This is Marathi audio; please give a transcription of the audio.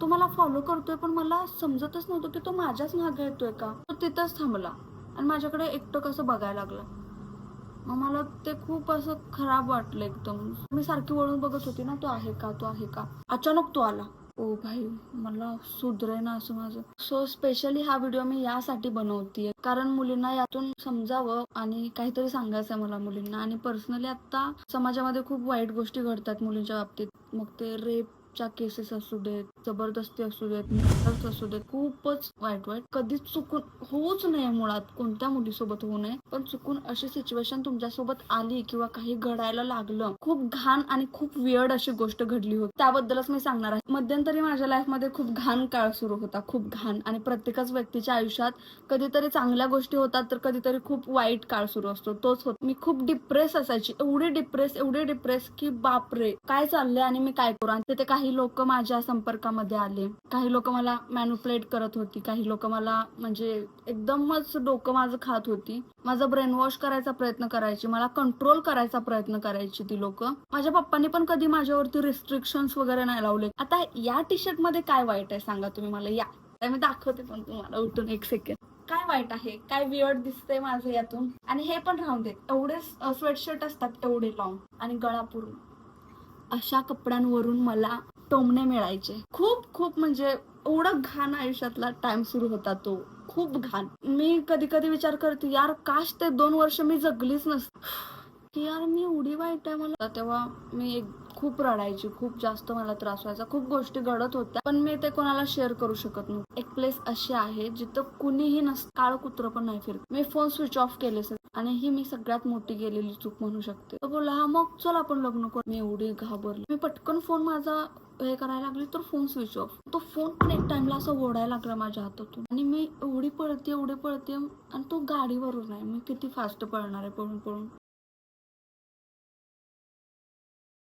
तो मला फॉलो करतोय पण मला समजतच नव्हतं की तो माझ्याच मागे येतोय का? तो तिथंच थांबला आणि माझ्याकडे एकटं कसं बघायला लागलं? मग मला ते खूप असं खराब वाटलं एकदम. मी सारखी वळून बघत होती ना तो आहे का तो आहे का? अचानक तो आला. ओ भाई मला सुधरे ना असं माझं. सो स्पेशली हा व्हिडिओ मी यासाठी बनवतीये. कारण मुलींना यातून समजावं आणि काहीतरी सांगायचं आहे मला मुलींना. आणि पर्सनली आता समाजामध्ये खूप वाईट गोष्टी घडतात मुलींच्या बाबतीत. मग ते रेप च्या केसेस असू देत जबरदस्ती असू देत मर्डर्स असू देत खूपच वाईट वाईट. कधीच चुकून होऊच नये मुळात कोणत्या मुलीसोबत होऊ नये. पण चुकून अशी सिच्युएशन तुमच्यासोबत आली किंवा काही घडायला लागलं खूप घाण आणि खूप वियर्ड अशी गोष्ट घडली होती. त्याबद्दलच मी सांगणार आहे. मध्यंतरी माझ्या लाईफमध्ये खूप घाण काळ सुरू होता खूप घाण. आणि प्रत्येकच व्यक्तीच्या आयुष्यात कधीतरी चांगल्या गोष्टी होतात तर कधीतरी खूप वाईट काळ सुरू असतो. तोच होत. मी खूप डिप्रेस असायची. एवढी डिप्रेस एवढी डिप्रेस की बापरे काय चाललंय आणि मी काय करू? आणि तिथे काही लोक माझ्या संपर्कामध्ये आले. काही लोक मला मॅन्युप्लेट करत होती. काही लोक मला म्हणजे एकदमच डोकं माझं खात होती. माझं ब्रेन वॉश करायचा प्रयत्न करायची. मला कंट्रोल करायचा प्रयत्न करायची ती लोक. माझ्या पप्पांनी पण कधी माझ्यावरती रिस्ट्रिक्शन्स वगैरे नाही लावले. आता या टी शर्टमध्ये काय वाईट आहे सांगा तुम्ही मला? या. मी दाखवते पण तुम्हाला उठून एक सेकंड काय वाईट आहे? काय वियर्ड दिसतंय माझं यातून? आणि हे पण राहून देत एवढे स्वेटशर्ट असतात एवढे लॉंग आणि गळा पूर्ण. अशा कपड्यांवरून मला टोमणे मिळायचे. खूप खूप म्हणजे एवढं घाण आयुष्यातला टाइम सुरू होता तो. खूप घाण. मी कधी कधी विचार करते यार काश ते दोन वर्ष मी जगलीच नसते. की यार मी एवढी वाईट आहे मला. तेव्हा मी एक खूप रडायची खूप जास्त मला त्रास व्हायचा खूप गोष्टी घडत होत्या पण मी ते कोणाला शेअर करू शकत नाही एक प्लेस अशी आहे जिथं कुणीही नस काळ कुत्र पण नाही फिरत. मी फोन स्विच ऑफ केले सर आणि ही मी सगळ्यात मोठी गेलेली चूक म्हणू शकते. तो बोला हा मग चल आपण लग्न करू. मी एवढी घाबरली. मी पटकन फोन माझा हे करायला लागली तर फोन स्विच ऑफ तो फोन पण एक टाइमला असं ओढायला लागला माझ्या हातातून. आणि मी एवढी पळते एवढी पळते आणि तो गाडीवरून आहे. मी किती फास्ट पळणार आहे पळून पळून.